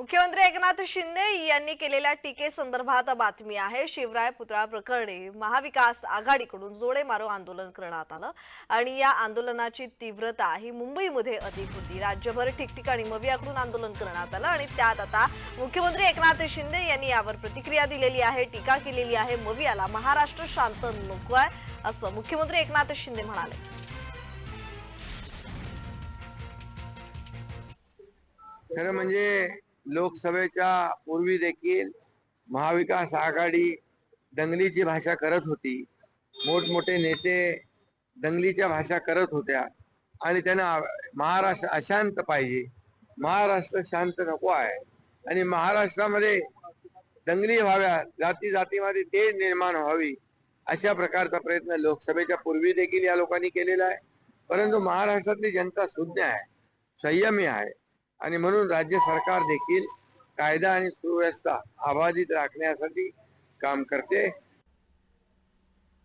मुख्यमंत्री एकनाथ शिंदे यांनी केलेल्या टीकेसंदर्भात बातमी आहे. शिवराय पुतळा प्रकरणी महाविकास आघाडीकडून जोडे मारो आंदोलन करण्यात आलं आणि या आंदोलनाची तीव्रता ही मुंबईमध्ये अधिक होती. राज्यभर ठिकठिकाणी मवियाकडून आंदोलन करण्यात आलं आणि त्यात आता मुख्यमंत्री एकनाथ शिंदे यांनी यावर प्रतिक्रिया दिलेली आहे टीका केलेली आहे. मवियाला महाराष्ट्र शांत नको आहे असं मुख्यमंत्री एकनाथ शिंदे म्हणाले. खरं म्हणजे लोकसभेच्या पूर्वी देखील महाविकास आघाडी दंगलीची भाषा करत होती. मोठमोठे नेते दंगलीच्या भाषा करत होत्या. आणि त्यांना महाराष्ट्र अशांत पाहिजे. महाराष्ट्र शांत नको आहे. आणि महाराष्ट्रामध्ये दंगली व्हाव्या जाती जातीमध्ये ते निर्माण व्हावी अशा प्रकारचा प्रयत्न लोकसभेच्या पूर्वी देखील या लोकांनी केलेला आहे. परंतु महाराष्ट्रातली जनता सुज्ञ आहे संयमी आहे. आणि म्हणून राज्य सरकार देखील कायदा आणि सुव्यवस्था अबाधित राखण्यासाठी काम करते.